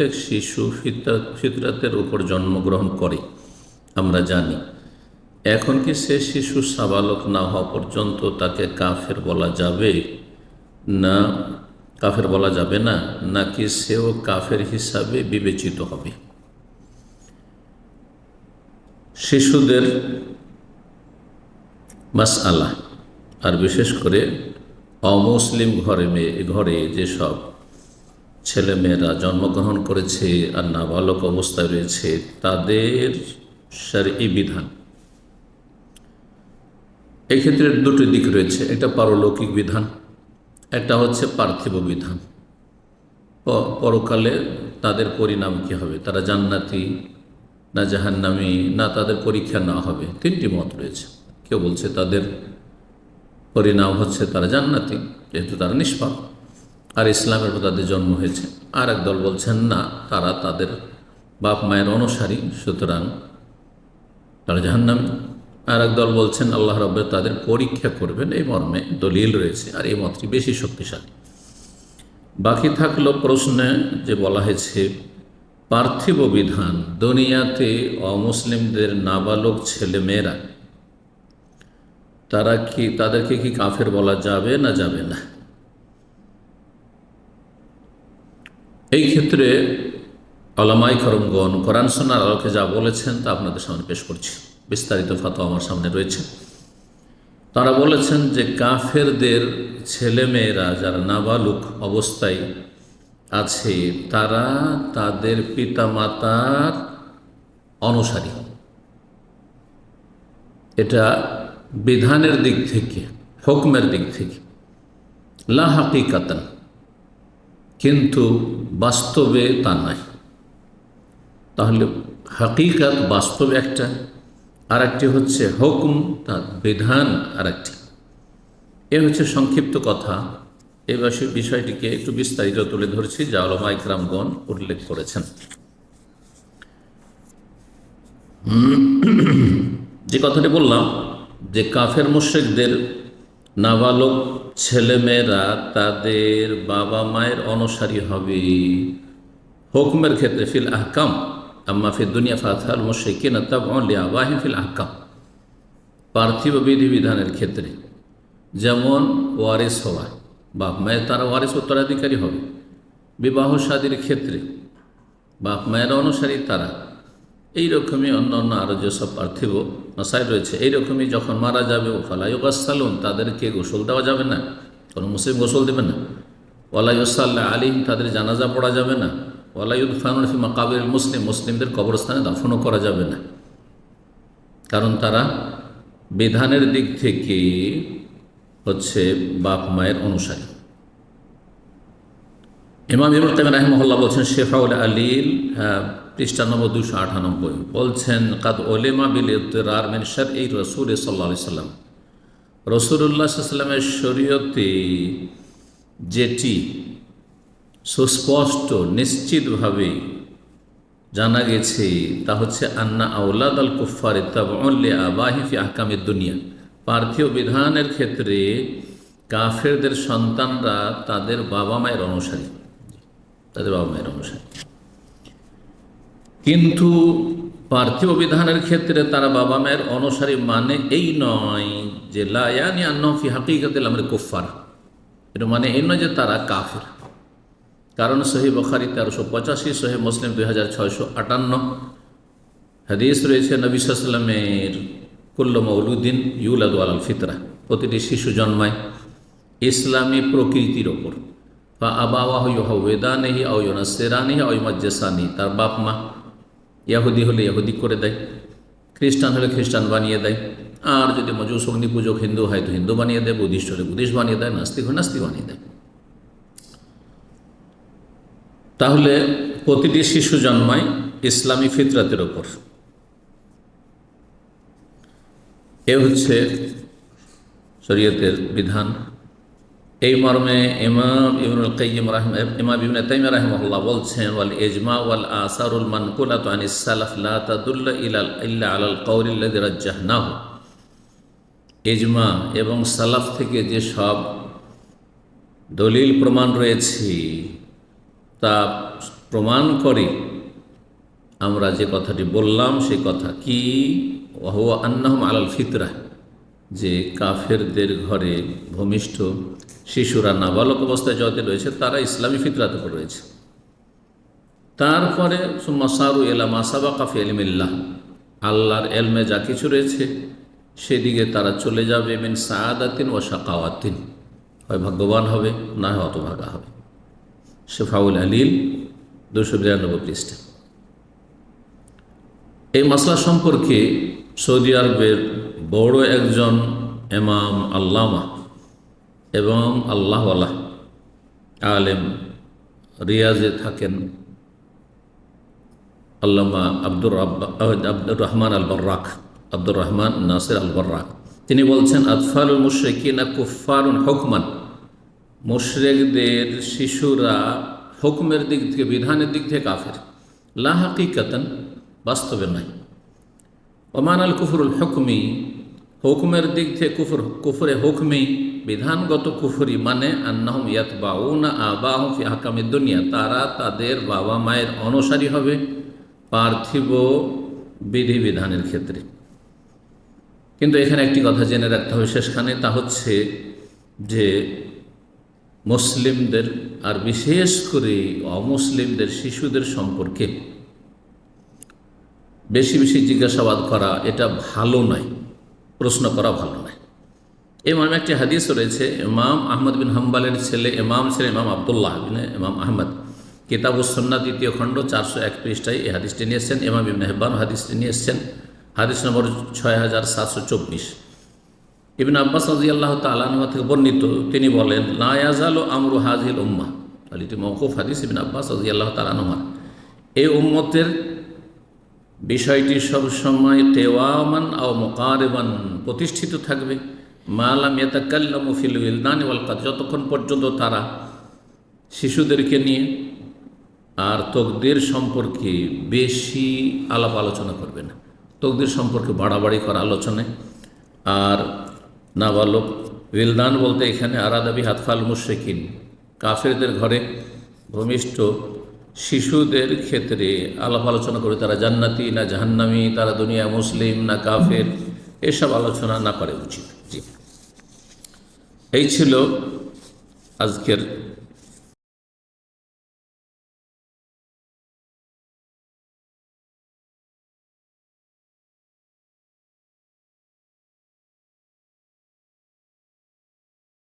প্রত্যেক শিশু ফিতরাত ফিতরাতের উপর জন্মগ্রহণ করে, আমরা জানি। এখন কি সে শিশু সাবালক না হওয়া পর্যন্ত তাকে কাফের বলা যাবে? না, কাফের বলা যাবে না, নাকি সেও কাফের হিসাবে বিবেচিত হবে? শিশুদের মাস আল্লাহ আর বিশেষ করে অমুসলিম ঘরে মেয়ে, ঘরে যেসব ছেলে মেয়েরা জন্মগ্রহণ করেছে আর নাবালক অবস্থায় রয়েছে, তাদের সারি বিধান। এক্ষেত্রে দুটি দিক রয়েছে, একটা পারলৌকিক বিধান, একটা হচ্ছে পার্থিব বিধান। পরকালে তাদের পরিণাম কী হবে? তারা জান্নাতি না জাহান্নামি? না তাদের পরীক্ষা না হবে? তিনটি মত রয়েছে। কেউ বলছে তাদের পরিণাম হচ্ছে তারা জান্নাতি, যেহেতু তারা নিষ্পাপ। আর ইসলামের তাদের জন্ম হয়েছে। আর এক দল বলছেন, না, তারা তাদের বাপ মায়ের অনুসারী, সুতরাং তারা জাহান্নামি। আর এক দল বলছেন, আল্লাহ রব্বে তাদের পরীক্ষা করবেন, এই মর্মে দলিল রয়েছে, আর এই মতটি বেশি শক্তিশালী। বাকি থাকল প্রশ্নে যে বলা হয়েছে, পার্থিব বিধান, দুনিয়াতে অমুসলিমদের নাবালক ছেলে মেয়েরা তারা কি, তাদেরকে কি কাফের বলা যাবে না যাবে না? এই ক্ষেত্রে আলামাই করমগণ কোরআন সোনার আলোকে যা বলেছেন তা আপনাদের সামনে পেশ করছি। বিস্তারিত ফাতো আমার সামনে রয়েছে। তারা বলেছেন যে কাফেরদের ছেলেমেয়েরা যারা নাবালুক অবস্থায় আছে, তারা তাদের পিতামাতার অনুসারী। এটা বিধানের দিক থেকে, হুকমের দিক থেকে। লা হাকিকাতান। কিন্তু বাস্তবে তা নয় তাহলে হাকিকাত বাস্তবে একটা আর একটি হচ্ছে হুকুম, তার বিধান আর একটি এ হচ্ছে সংক্ষিপ্ত কথা। এ বিষয়টিকে একটু বিস্তারিত তুলে ধরছি, যা আলমা ইকরামগণ উল্লেখ করেছেন। যে কথাটি বললাম, যে কাফের মুশেকদের নাবালক ছেলেমেয়েরা তাদের বাবা মায়ের অনুসারী হবে। হুকমের ক্ষেত্রে ফিল আহকাম, আম্মা ফির দুনিয়া ফাথাল মুশেকিন তব আবাহিম ফিল আহকাম। পার্থিব বিধিবিধানের ক্ষেত্রে যেমন ওয়ারিস হওয়া বাপ মায়ের তারা ওয়ারিস উত্তরাধিকারী হবে। বিবাহ সাদীর ক্ষেত্রে বাপ মায়ের অনুসারী তারা এইরকমই অন্য অন্য আরও যেসব পার্থিব মশাই রয়েছে, এইরকমই যখন মারা যাবে, ও ফালাইগাসালুন তাদেরকে গোসল দেওয়া যাবে না, কোনো মুসলিম গোসল দেবে না। ওয়ালাইসাল্লাহ আলিম তাদের জানাজা পড়া যাবে না। ওয়ালাইউদ ফানুল ফিমা কাবির মুসলিম, মুসলিমদের কবরস্থানে দাফনও করা যাবে না। কারণ তারা বিধানের দিক থেকে হচ্ছে বাপ মায়ের অনুসারী। ইমাম ইবুল কামিম রাহমহল্লা বলছেন, শেফাউল আলীল হ্যাঁ পৃষ্ঠা দুশো আটানব্বই, বলছেন, কাদ ওলেমা বিল ইতরার মেনশার এই রসুল সাল্লা সাল্লাম। রসুল্লাহ সাল্লামের শরীয়তে যেটি সুস্পষ্ট, নিশ্চিতভাবে জানা গেছে, তা হচ্ছে, আন্না আউলাদ আল কুফার তাবলে আবাহিফি আহকামের দুনিয়া। পার্থিব বিধানের ক্ষেত্রে কাফেরদের সন্তানরা তাদের বাবা মায়ের অনুসারী। তাদের বাবা মায়ের অনুসারী। কিন্তু পার্থিব বিধানের ক্ষেত্রে তারা বাবা মায়ের অনুসারী মানে এই নয় যে লায়ানি আন্নফি হাকিকাতিল আমরা কুফার এটা মানে এই নয় যে তারা কাফের। কারণ সহি বখারি তেরোশো পঁচাশি, সহি মুসলিম দুই হাজার ছয়শো আটান্ন হাদিস রয়েছে, নবী সাল্লামের কুল্ল মৌলুদ্দিন ইউলাদ আল ফিতরা, প্রতিটি শিশু জন্মায় ইসলামী প্রকৃতির ওপর। বা আবাওয়াহ ইউহাওয়েদানেহি আও ইউনাসেরানিহি আও ইমাজ্জেসানি তার বাপ মা ইয়াহুদি হলে ইয়াহুদি করে দেয়, খ্রিস্টান হলে খ্রিস্টান বানিয়ে দেয়। আর যদি মজুস অগ্নি পূজক হিন্দু হয় তো হিন্দু বানিয়ে দেয়, বুদ্ধিস্ট হলে বুদ্ধিস্ট বানিয়ে দেয়, নাস্তিক হলে নাস্তিক বানিয়ে দেয়। তাহলে প্রতিটি শিশু জন্মায় ইসলামী ফিতরাতের ওপর। এ হচ্ছে শরীয়তের বিধান। এই মর্মে ইমাম ইবনুল কাইয়িম রাহিম ইমাম ইবনে তাইমিয়া রাহিমাহুল্লাহ বলছেন, ওয়াল ইজমা ওয়াল আসারুল মানকুলাতু আনিস সালাফ লা তাদুল্লু ইলা ইল্লা আলাল কাউলিল্লাযী রাজ্জাহনাহু। ইজমা এবং সালাফ থেকে যে সব দলিল প্রমাণ রয়েছে, তা প্রমাণ করে আমরা যে কথাটি বললাম সেই কথা কি? ওহুয়া আন্নাহম আলাল ফিতরা। যে কাফেরদের ঘরে ভূমিষ্ঠ শিশুরা নাবালক অবস্থায় যতে রয়েছে, তারা ইসলামী ফিতরাতে উপর রয়েছে। তারপরে সুম্মাসারু এলা মাসাবা কাফি এলিমিল্লাহ আল্লাহর এলমে যা কিছু রয়েছে, সেদিকে তারা চলে যাবে মিন সাদাতিন ও সাকাওয়াতিন হয় ভাগ্যবান হবে, না হয় অতভাগা হবে। শেফাউল আলীল দুশো বিরানব্বই পৃষ্ঠা। এই মশলা সম্পর্কে সৌদি আরবের বড় একজন এমাম আল্লামা এবং আল্লাহওয়ালা আলেম রিয়াজে থাকেন আল্লামা আব্দুর আব্দুর রহমান আল বর্রাক আব্দুর রহমান নাসির আল বর্রাক তিনি বলছেন, আতফালুল মুশরিকিনা কুফারুন হুকমান। মুশরেকদের শিশুরা হুকমের দিক থেকে, বিধানের দিক থেকে কাফের। লা হাকিকাতান, বাস্তবে নয়। ওমান আল কুফরুল হুকমি, হুকুমের দিক থেকে কুফর কুফরে হুকমি, বিধানগত কুফরি মানে আন্নাহম ইয়াত বাউনা আবাহ ফি দুনিয়া। তারা তাদের বাবা মায়ের অনুসারী হবে, পার্থিব বিধিবিধানের ক্ষেত্রে। কিন্তু এখানে একটি কথা জেনে রাখতে হবে শেষখানে, তা হচ্ছে যে মুসলিমদের, আর বিশেষ করে অমুসলিমদের শিশুদের সম্পর্কে বেশি বেশি জিজ্ঞাসাবাদ করা এটা ভালো নয়, প্রশ্ন করা ভালো নয়। এমাম একটি হাদিস রয়েছে, ইমাম আহমদ বিন হাম্বালের ছেলে, ইমাম ছিলেন ইমাম আবদুল্লাহ বিন ইমাম আহমদ। কিতাবুসন্না দ্বিতীয় খণ্ড, চারশো এক পৃষ্ঠায় এই হাদিসটি নিয়ে এসছেন। ইমাম ইবন হেব্বান হাদিসটি নিয়ে এসছেন। হাদিস নম্বর ছয় হাজার সাতশো চব্বিশ। ইবিন আব্বাস রাজি আল্লাহ তালানহা থেকে বর্ণিত, তিনি বলেন লায়াজাল আমরু হাজিল উম্মা এটি মৌকুফ হাদিস ইবিন আব্বাস রাজি আল্লাহ তালানহা এই উম্মতের বিষয়টি সবসময় তেওয়ামান ও মোকারেবান প্রতিষ্ঠিত থাকবে। মালাম ইয়াতাকাল্লাম ফিল উইলদান ওয়াল কাদ যতক্ষণ পর্যন্ত তারা শিশুদেরকে নিয়ে আর তকদের সম্পর্কে বেশি আলাপ আলোচনা করবে না। তকদের সম্পর্কে বাড়াবাড়ি করা আলোচনায়। আর নাবালক উইলদান বলতে এখানে আরাদাবি হাতফাল মুশেকিন কাফেরদের ঘরে ভূমিষ্ঠ শিশুদের ক্ষেত্রে আলাপ আলোচনা করে তারা জান্নাতি না জাহান্নামি, তারা দুনিয়া মুসলিম না কাফের, এসব আলোচনা না করে উচিত। এই ছিল আজকের